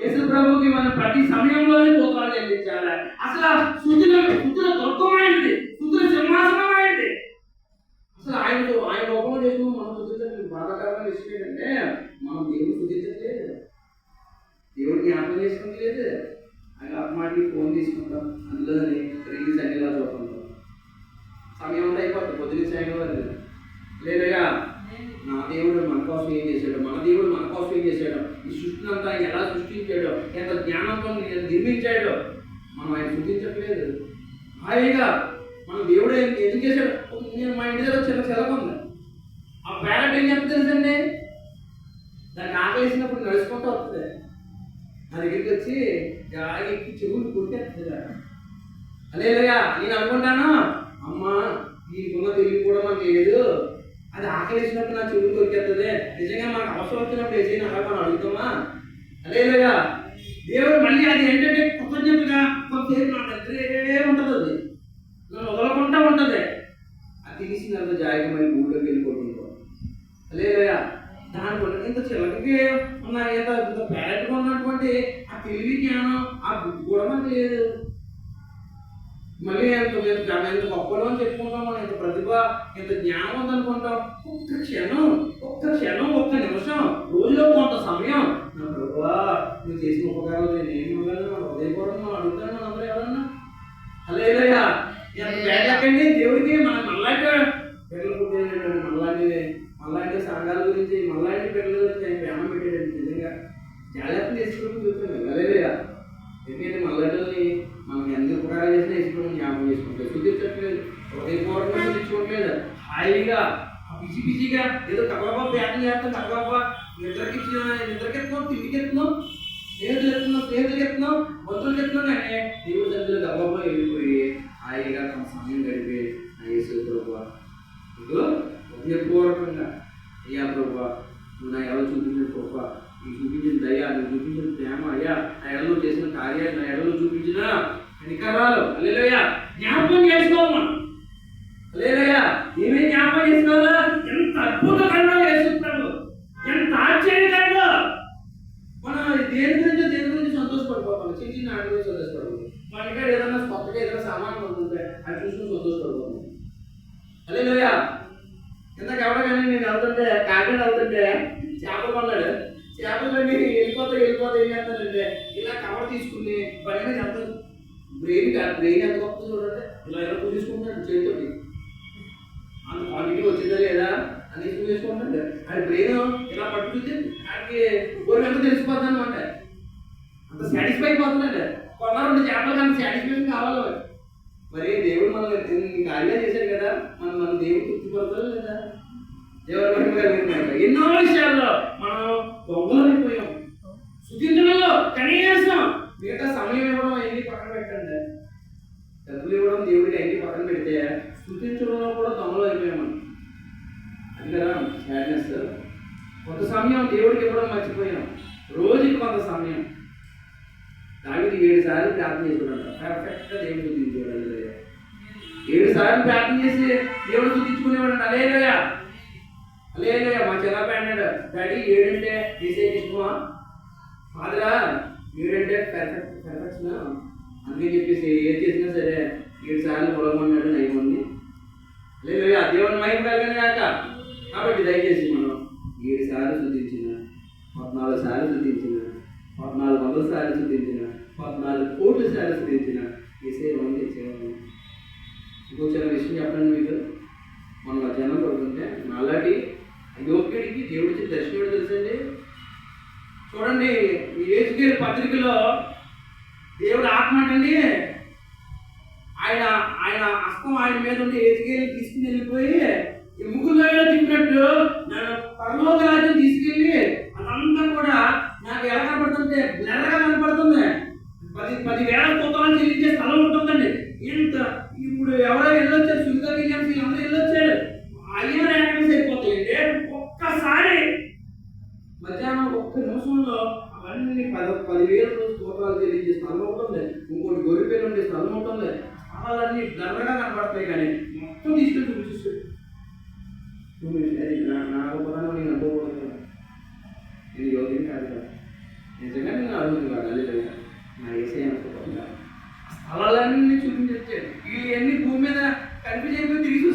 యేసు ప్రభుకి మనం ప్రతి సమయంలోనే స్తోత్రాలు చెల్లించాలి? అసలు శుద్ధుల శుద్ధుల దుర్గమైనది శుద్ధుల సింహాసనమైనది. అసలు ఆయన ఆయన రూపంలో చేసుకుని మనం శుద్ధించట్లేదు బాధాకరమైన విషయం ఏంటంటే మనం దేవుని శుద్ధించట్లేదు దేవుడు జ్ఞాపకం చేసుకోవట్లేదు ఆయన అప్పమాటికి ఫోన్ తీసుకుంటాం. అందులోని రీల్స్ అన్ని ఇలా చూస్తుంటాం. సమయం అంతా అయిపోతుంది పొద్దున్న సాయంత్రం లేదయ్యా నా దేవుడు మన కోసం ఏం చేశాడు మన దేవుడు మన కోసం ఏం చేశాడు ఈ సృష్టిని అంతా ఆయన ఎలా సృష్టించాడో ఎంత జ్ఞానంతో నిర్మించాడో మనం ఆయన సృష్టించట్లేదు హాయిగా మన దేవుడు ఎందుకు చేశాడు? నేను మా ఇంటి దగ్గర చిన్న సెలవు ఉంది. ఆ పేరెంట్ ఏం చెప్పి తెలుసండి? దాన్ని ఆకలేసినప్పుడు నడుచుకుంటూ వస్తుంది. నా దగ్గరికి వచ్చి గాలి ఎక్కి చెవులు కొట్టేస్తుంది అలేదయ్యా నేను అనుకుంటాను? అమ్మా దీనికున్న తెలివి కూడా మనకి లేదు. అది ఆకలిసినప్పుడు నా చెవులు కొరికేస్తుంది నిజంగా మనకు అవసరం వచ్చినప్పుడు ఏదైనా అలా మనం అడుగుతామా? అదేలేగా దేవుడు మళ్ళీ అది ఏంటంటే కృతజ్ఞతగా కొంతసేపు నా దగ్గరే ఉంటుంది అది నన్ను వదలకుండా ఉంటుంది. అది తీసి నన్ను మరి ఊళ్ళోకి వెళ్ళిపోతుంటాం అలేదయ్యా దాని వల్ల ఇంత చిలకకి ఉన్న ఇంత ఇంత పేరెట్గా ఉన్నటువంటి ఆ తెలివి జ్ఞానం ఆ బుద్ధి కూడా మనకు లేదు. మళ్ళీ ఎంత ఎంత ఎంత గొప్పలో అని చెప్పుకుంటాం మనం ఇంత ప్రతిభ ఇంత జ్ఞానం ఉందనుకుంటాం ఒక్క క్షణం ఒక్క క్షణం ఒక్క నిమిషం రోజులో కొంత సమయం. నా ప్రభువా నువ్వు చేసిన ఉపకారాలు నేను ఏమి ఇవ్వగలను? నా హృదయపూర్వకం అడుగుతాను అందరూ ఎవరన్నా? అలేదయ్యా ఎంత పేదకండి దేవుడికి మన మళ్ళాంటి పిల్లలు పుట్టినటువంటి మళ్ళాంటి మళ్ళాంటి సంఘాల గురించి మళ్ళాంటి పిల్లల గురించి ఆయన ప్రేమ పెట్టాడండి నిజంగా. జాగ్రత్త తీసుకోవడం బ్యాటింగ్ చేస్తాం కబలబా నిద్రకి నిద్రకి ఎత్తున్నాం తిండికి ఎత్తున్నాం స్నేహితులు ఎత్తున్నాం స్నేహితులు ఎత్తున్నాం బంధువులు ఎత్తున్నాం కానీ దేవుడి సభ్యులు గబలబా వెళ్ళిపోయి హాయిగా తమ సమయం గడిపి అయ్యేసు యేసు ప్రభు ఇదిగో హృదయపూర్వకంగా అయ్యా ప్రభా నువ్వు నా ఎవరు చూపించిన ప్రభా నీకు చూపించిన దయ నువ్వు చూపించిన ప్రేమ అయ్యా నా ఎడలో చేసిన కార్యాలు నా ఎడలో చూపించిన కనికరాలు. అల్లెలయ్యా జ్ఞాపకం చేసుకోవాలి మనం అల్లెలయ్యా జ్ఞాపకం చేసుకోవాలా ఎంత అద్భుతకరంగా వేసుకుంటాడు ఎంత ఆశ్చర్యకరంగా మనం దేని గురించి దేని గురించి సంతోషపడిపోతాం చిన్న చిన్న ఆట గురించి సంతోషపడిపోతాం మన ఇక్కడ ఏదైనా కొత్తగా ఏదైనా సామాన్ కొనుక్కుంటే అది చూసుకుని సంతోషపడిపోతాం లేదా ఇంతకు ఎవడగానే కానీ నేను వెళ్తుంటే కాకినాడ వెళ్తుంటే చేపలు కొన్నాడు. చేపలు కొని వెళ్ళిపోతే వెళ్ళిపోతే ఏం చేస్తానంటే ఇలా కవర్ తీసుకుని పైన ఎంత బ్రెయిన్ బ్రెయిన్ ఎంత గొప్ప చూడండి. ఇలా ఎలా పూజ చేతితోటి. అంత క్వాలిటీ వచ్చిందా లేదా అని తీసుకుని చేసుకుంటాడు బ్రెయిన్ ఇలా పట్టుకుంటే ఆయనకి గోరు ఎంత తెలిసిపోతుంది అనమాట అంత సాటిస్ఫై అయిపోతున్నాడు. కొన్న రెండు చేపలు కానీ సాటిస్ఫాక్షన్ కావాలి మరి దేవుడు మనల్ని ఇన్ని కార్యాలు చేశాడు కదా మనం మన దేవుడు తృప్తిపడతారు లేదా? దేవుడు మహిమ ఎన్నో విషయాల్లో మనం దొంగలైపోయాం శుద్ధించడంలో కనీసం మిగతా సమయం ఇవ్వడం అన్ని పక్కన పెట్టండి. డబ్బులు ఇవ్వడం దేవుడికి అన్ని పక్కన పెడితే శుద్ధించడంలో కూడా దొంగలు అయిపోయాం మనం. అది కదా హ్యాడ్నెస్ కొంత సమయం దేవుడికి ఇవ్వడం మర్చిపోయాం. రోజుకి కొంత సమయం. దానికి ఏడు సార్లు ప్రార్థన చేసుకున్నాడు పర్ఫెక్ట్గా దేవుడు చూపించేవాడు స్వయం ప్రార్థన చేసి దేవుడు చూపించుకునేవాడు అలేలోయ. అలేలోయ. మా ఎలా అన్నాడు డాడీ ఏడంటే తీసే ఇష్టమా ఫాదరా ఏడంటే పెర్ఫెక్ట్ పెర్ఫెక్షన్ అందుకే చెప్పేసి ఏది చేసినా సరే ఏడు సార్లు పొలమన్నాడు నైమంది లేలోయ దేవుని మహిమ కలిగిన కాక కాబట్టి దయచేసి మనం ఏడు సార్లు శుద్ధించిన పద్నాలుగు సార్లు శుద్ధించిన పద్నాలుగు వందల సార్లు శుద్ధించిన పద్నాలుగు కోట్ల సార్లు శుద్ధించిన ఏసే వంద చేయాలి ఇంకో చిన్న విషయం చెప్పండి మీకు. మన మధ్యాహ్నం పడుతుంటే నల్లటి యోగ్యుడికి దేవుడికి దర్శనం తెలుసండి? చూడండి ఈ ఏసుకేరి పత్రికలో దేవుడు ఆత్మ అంటండి. ఆయన ఆయన హస్తం ఆయన మీద ఉండి ఏసుకేరి తీసుకుని వెళ్ళిపోయి ముగ్గురు తిప్పినట్టు నన్ను పరలోక రాజ్యం తీసుకెళ్ళి అదంతా కూడా నాకు ఎలా కనపడుతుంటే బ్లర్గా కనపడుతుంది పది పదివేల పుస్తకాలు చెల్లించే స్థలం ఉంటుందండి ఇంత ఇప్పుడు ఎవరో వెళ్ళొచ్చారు సునీత విలియమ్స్ వీళ్ళందరూ వెళ్ళొచ్చారు. అయ్యో ర్యాంకర్స్ అయిపోతాయండి ఒక్కసారి మధ్యాహ్నం ఒక్క నిమిషంలో అవన్నీ పద పదివేల స్తోత్రాలు తెలియజే స్థలం ఉంటుంది. ఇంకోటి పేరు ఉండే స్థలం ఉంటుంది. స్థలాలన్నీ దర్రగా కనపడతాయి కానీ మొత్తం తీసుకెళ్ళి చూపిస్తాడు నా నా నేను అనుకోకూడదు అవన్నీ భూమి